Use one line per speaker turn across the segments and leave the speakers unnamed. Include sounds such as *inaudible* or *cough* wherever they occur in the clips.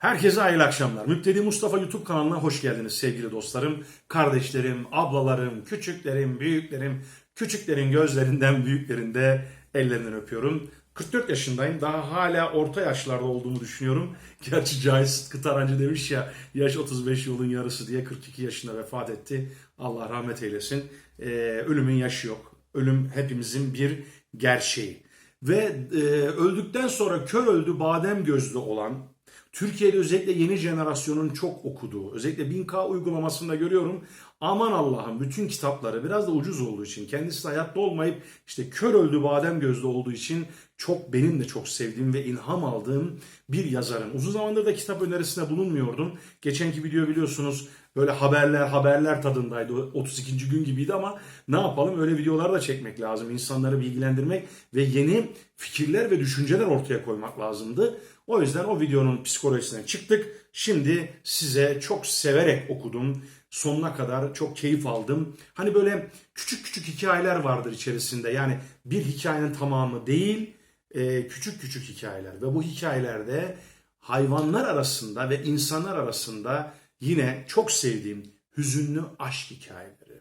Herkese hayırlı akşamlar. Müptedi Mustafa YouTube kanalına hoş geldiniz sevgili dostlarım, kardeşlerim, ablalarım, küçüklerim, büyüklerim, küçüklerin gözlerinden, *laughs* büyüklerinde ellerinden öpüyorum. 44 yaşındayım. Daha hala orta yaşlarda olduğumu düşünüyorum. *laughs* Gerçi Cahit Sıtkı Tarancı demiş ya yaş 35 yolun yarısı diye 42 yaşında vefat etti. Allah rahmet eylesin. Ee, ölümün yaşı yok. Ölüm hepimizin bir gerçeği. Ve e, öldükten sonra kör öldü badem gözlü olan Türkiye'de özellikle yeni jenerasyonun çok okuduğu, özellikle 1000K uygulamasında görüyorum. Aman Allah'ım bütün kitapları biraz da ucuz olduğu için, kendisi hayatta olmayıp işte kör öldü badem gözlü olduğu için çok benim de çok sevdiğim ve ilham aldığım bir yazarın. Uzun zamandır da kitap önerisinde bulunmuyordum. Geçenki video biliyorsunuz böyle haberler haberler tadındaydı. 32. gün gibiydi ama ne yapalım öyle videolar da çekmek lazım. İnsanları bilgilendirmek ve yeni fikirler ve düşünceler ortaya koymak lazımdı. O yüzden o videonun psikolojisinden çıktık. Şimdi size çok severek okudum. Sonuna kadar çok keyif aldım. Hani böyle küçük küçük hikayeler vardır içerisinde. Yani bir hikayenin tamamı değil, e, küçük küçük hikayeler. Ve bu hikayelerde hayvanlar arasında ve insanlar arasında yine çok sevdiğim hüzünlü aşk hikayeleri.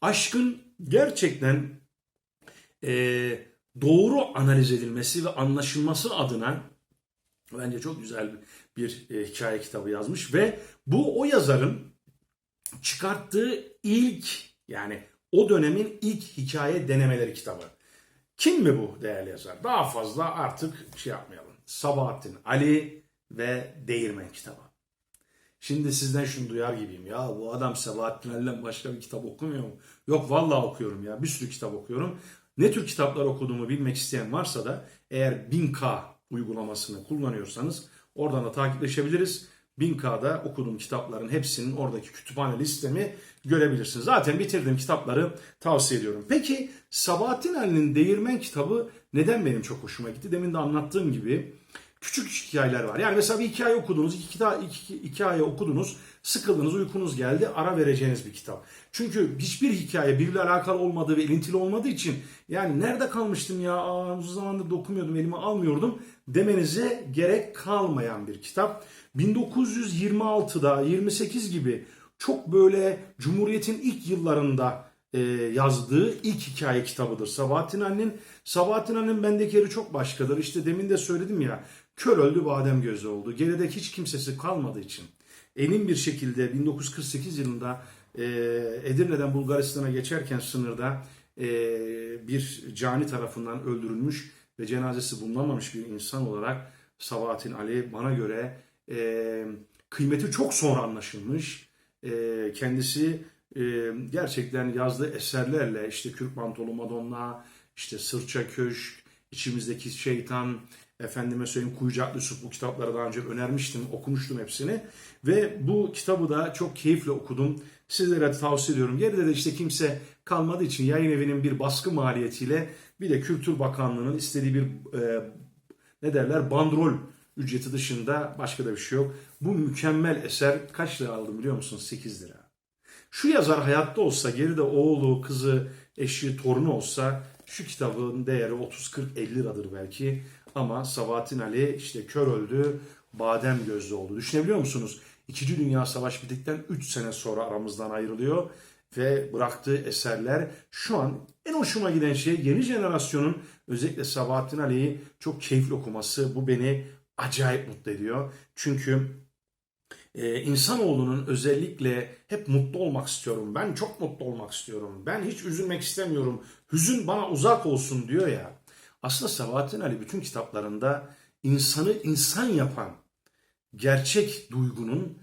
Aşkın gerçekten e, doğru analiz edilmesi ve anlaşılması adına bence çok güzel bir e, hikaye kitabı yazmış ve bu o yazarın çıkarttığı ilk yani o dönemin ilk hikaye denemeleri kitabı. Kim mi bu değerli yazar? Daha fazla artık şey yapmayalım. Sabahattin Ali ve Değirmen kitabı. Şimdi sizden şunu duyar gibiyim. Ya bu adam Sabahattin Ali'den başka bir kitap okumuyor mu? Yok vallahi okuyorum ya. Bir sürü kitap okuyorum. Ne tür kitaplar okuduğumu bilmek isteyen varsa da eğer 1000K uygulamasını kullanıyorsanız oradan da takipleşebiliriz. 1000K'da okuduğum kitapların hepsinin oradaki kütüphane listemi görebilirsiniz. Zaten bitirdiğim kitapları tavsiye ediyorum. Peki Sabahattin Ali'nin Değirmen kitabı neden benim çok hoşuma gitti? Demin de anlattığım gibi küçük hikayeler var. Yani mesela bir hikaye okudunuz, iki, kita- iki, iki hikaye okudunuz, sıkıldınız, uykunuz geldi, ara vereceğiniz bir kitap. Çünkü hiçbir hikaye birbiriyle alakalı olmadığı ve ilintili olmadığı için yani nerede kalmıştım ya, Aa, uzun zamandır da okumuyordum, elime almıyordum demenize gerek kalmayan bir kitap. 1926'da 28 gibi çok böyle Cumhuriyet'in ilk yıllarında e, yazdığı ilk hikaye kitabıdır Sabahattin Ali'nin. Sabahattin Ali'nin bendeki yeri çok başkadır. İşte demin de söyledim ya kör öldü badem gözü oldu. Geride hiç kimsesi kalmadığı için. Emin bir şekilde 1948 yılında e, Edirne'den Bulgaristan'a geçerken sınırda e, bir cani tarafından öldürülmüş ve cenazesi bulunamamış bir insan olarak Sabahattin Ali bana göre e, kıymeti çok sonra anlaşılmış. E, kendisi e, gerçekten yazdığı eserlerle işte Kürk Mantolu Madonna, işte Sırça Köşk, içimizdeki şeytan, efendime söyleyeyim Kuyucaklı Yusuf bu kitapları daha önce önermiştim, okumuştum hepsini. Ve bu kitabı da çok keyifle okudum. Sizlere tavsiye ediyorum. Geride de işte kimse kalmadığı için yayın evinin bir baskı maliyetiyle bir de Kültür Bakanlığı'nın istediği bir e, ne derler bandrol ücreti dışında başka da bir şey yok. Bu mükemmel eser kaç lira aldım biliyor musunuz? 8 lira. Şu yazar hayatta olsa, geride oğlu, kızı, eşi, torunu olsa şu kitabın değeri 30-40-50 liradır belki. Ama Sabahattin Ali işte kör öldü, badem gözlü oldu. Düşünebiliyor musunuz? İkinci Dünya Savaşı bittikten 3 sene sonra aramızdan ayrılıyor ve bıraktığı eserler şu an en hoşuma giden şey yeni jenerasyonun özellikle Sabahattin Ali'yi çok keyifli okuması. Bu beni acayip mutlu ediyor. Çünkü ee, insanoğlunun özellikle hep mutlu olmak istiyorum. Ben çok mutlu olmak istiyorum. Ben hiç üzülmek istemiyorum. Hüzün bana uzak olsun diyor ya. Aslında Sabahattin Ali bütün kitaplarında insanı insan yapan gerçek duygunun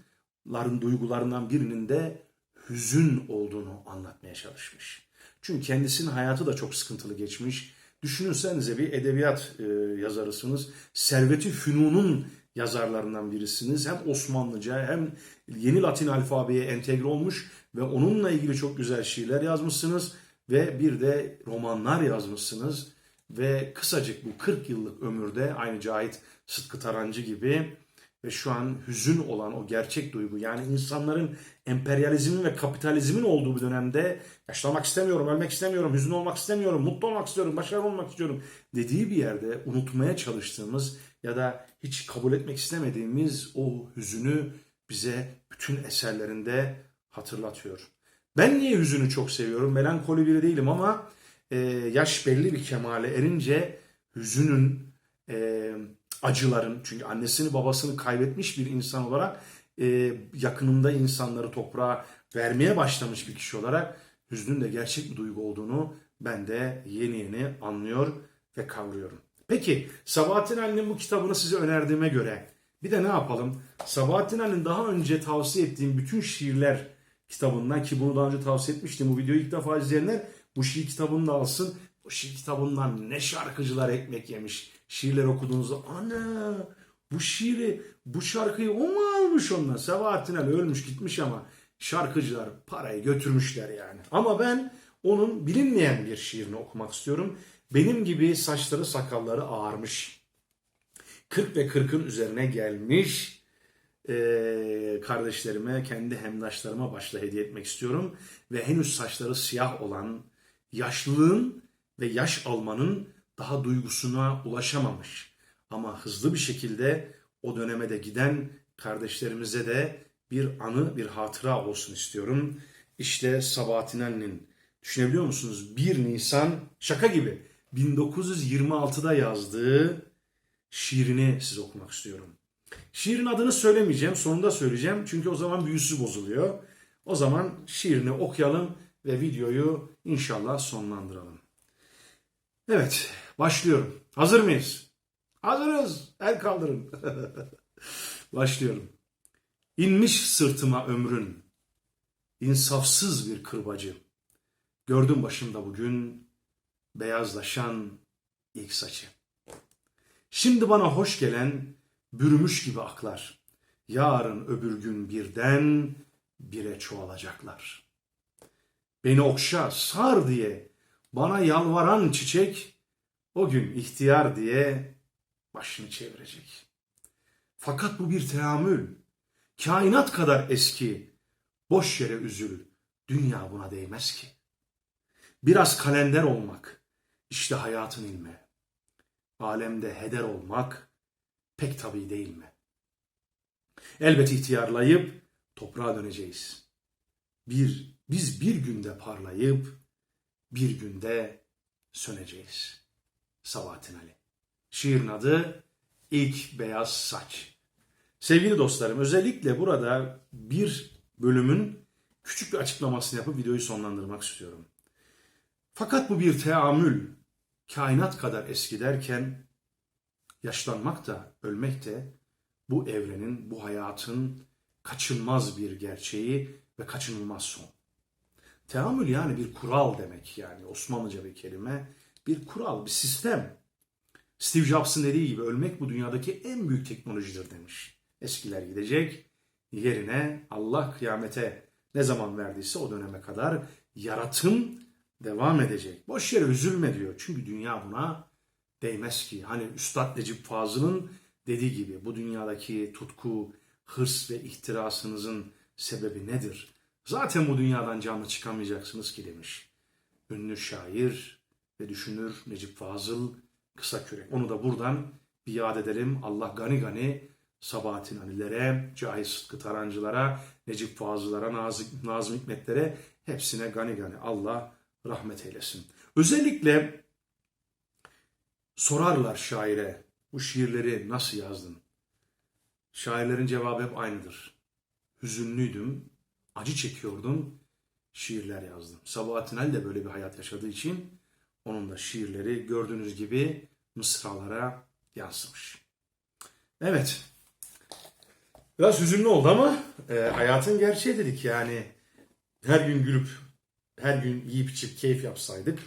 ların duygularından birinin de hüzün olduğunu anlatmaya çalışmış. Çünkü kendisinin hayatı da çok sıkıntılı geçmiş. Düşünürsenize bir edebiyat e, yazarısınız. Servet-i Fünun'un yazarlarından birisiniz. Hem Osmanlıca hem yeni Latin alfabeye entegre olmuş ve onunla ilgili çok güzel şiirler yazmışsınız ve bir de romanlar yazmışsınız ve kısacık bu 40 yıllık ömürde aynı Cahit Sıtkı Tarancı gibi ve şu an hüzün olan o gerçek duygu yani insanların emperyalizmin ve kapitalizmin olduğu bir dönemde yaşlamak istemiyorum, ölmek istemiyorum, hüzün olmak istemiyorum, mutlu olmak istiyorum, başarılı olmak istiyorum dediği bir yerde unutmaya çalıştığımız ya da hiç kabul etmek istemediğimiz o hüzünü bize bütün eserlerinde hatırlatıyor. Ben niye hüzünü çok seviyorum? Melankoli biri değilim ama e, yaş belli bir kemale erince hüzünün, e, acıların çünkü annesini babasını kaybetmiş bir insan olarak e, yakınında insanları toprağa vermeye başlamış bir kişi olarak hüznün de gerçek bir duygu olduğunu ben de yeni yeni anlıyor ve kavruyorum. Peki Sabahattin Ali'nin bu kitabını size önerdiğime göre bir de ne yapalım? Sabahattin Ali'nin daha önce tavsiye ettiğim bütün şiirler kitabından ki bunu daha önce tavsiye etmiştim. Bu videoyu ilk defa izleyenler bu şiir kitabını da alsın. Bu şiir kitabından ne şarkıcılar ekmek yemiş. Şiirler okuduğunuzda ana bu şiiri bu şarkıyı o mu almış ondan? Sabahattin Ali ölmüş gitmiş ama şarkıcılar parayı götürmüşler yani. Ama ben onun bilinmeyen bir şiirini okumak istiyorum. Benim gibi saçları sakalları ağarmış. 40 ve 40'ın üzerine gelmiş eee, kardeşlerime, kendi hemdaşlarıma başta hediye etmek istiyorum. Ve henüz saçları siyah olan, yaşlılığın ve yaş almanın daha duygusuna ulaşamamış. Ama hızlı bir şekilde o döneme de giden kardeşlerimize de bir anı, bir hatıra olsun istiyorum. İşte Sabahattin Ali'nin düşünebiliyor musunuz? 1 Nisan şaka gibi 1926'da yazdığı şiirini size okumak istiyorum. Şiirin adını söylemeyeceğim, sonunda söyleyeceğim. Çünkü o zaman büyüsü bozuluyor. O zaman şiirini okuyalım ve videoyu inşallah sonlandıralım. Evet, başlıyorum. Hazır mıyız? Hazırız. El kaldırın. *laughs* Başlıyorum. İnmiş sırtıma ömrün, insafsız bir kırbacı. Gördüm başımda bugün beyazlaşan ilk saçı. Şimdi bana hoş gelen bürümüş gibi aklar. Yarın öbür gün birden bire çoğalacaklar. Beni okşa, sar diye bana yalvaran çiçek o gün ihtiyar diye başını çevirecek. Fakat bu bir teamül. Kainat kadar eski. Boş yere üzül. Dünya buna değmez ki. Biraz kalender olmak. işte hayatın ilmi. Alemde heder olmak pek tabii değil mi? Elbet ihtiyarlayıp toprağa döneceğiz. Bir, biz bir günde parlayıp bir günde söneceğiz. Sabahattin Ali. Şiirin adı İlk Beyaz Saç. Sevgili dostlarım özellikle burada bir bölümün küçük bir açıklamasını yapıp videoyu sonlandırmak istiyorum. Fakat bu bir teamül, kainat kadar eski derken yaşlanmak da ölmek de bu evrenin, bu hayatın kaçınılmaz bir gerçeği ve kaçınılmaz son. Teamül yani bir kural demek yani Osmanlıca bir kelime. Bir kural, bir sistem. Steve Jobs'ın dediği gibi ölmek bu dünyadaki en büyük teknolojidir demiş. Eskiler gidecek, yerine Allah kıyamete ne zaman verdiyse o döneme kadar yaratım devam edecek. Boş yere üzülme diyor. Çünkü dünya buna değmez ki. Hani Üstad Necip Fazıl'ın dediği gibi bu dünyadaki tutku, hırs ve ihtirasınızın sebebi nedir? Zaten bu dünyadan canlı çıkamayacaksınız ki demiş. Ünlü şair ve düşünür Necip Fazıl Kısakürek. Onu da buradan bir yad edelim. Allah gani gani Sabahattin Ali'lere, Cahit Sıtkı Tarancılara, Necip Fazıl'lara, Nazım, Nazım Hikmetlere hepsine gani gani Allah rahmet eylesin. Özellikle sorarlar şaire bu şiirleri nasıl yazdın? Şairlerin cevabı hep aynıdır. Hüzünlüydüm, acı çekiyordum, şiirler yazdım. Sabahattin Ali de böyle bir hayat yaşadığı için onun da şiirleri gördüğünüz gibi mısralara yansımış. Evet. Biraz hüzünlü oldu ama e, hayatın gerçeği dedik yani. Her gün gülüp, her gün yiyip içip keyif yapsaydık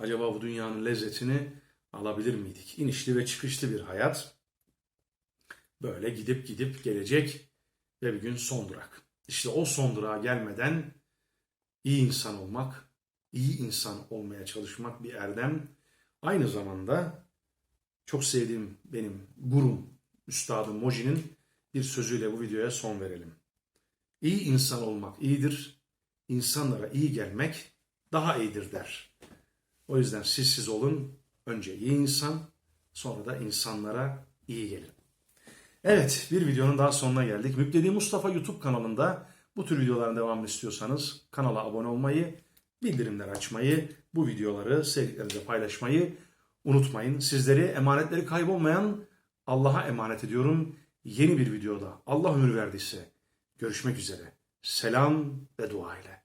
acaba bu dünyanın lezzetini alabilir miydik? İnişli ve çıkışlı bir hayat. Böyle gidip gidip gelecek ve bir gün son durak. İşte o son durağa gelmeden iyi insan olmak, iyi insan olmaya çalışmak bir erdem. Aynı zamanda çok sevdiğim benim gurum Üstadım Moji'nin bir sözüyle bu videoya son verelim. İyi insan olmak iyidir, insanlara iyi gelmek daha iyidir der. O yüzden siz siz olun, önce iyi insan, sonra da insanlara iyi gelin. Evet, bir videonun daha sonuna geldik. Müptedi Mustafa YouTube kanalında bu tür videoların devamını istiyorsanız kanala abone olmayı, bildirimler açmayı, bu videoları sevdiklerinizle paylaşmayı unutmayın. Sizleri emanetleri kaybolmayan Allah'a emanet ediyorum. Yeni bir videoda Allah ömür verdiyse görüşmek üzere. Selam ve dua ile.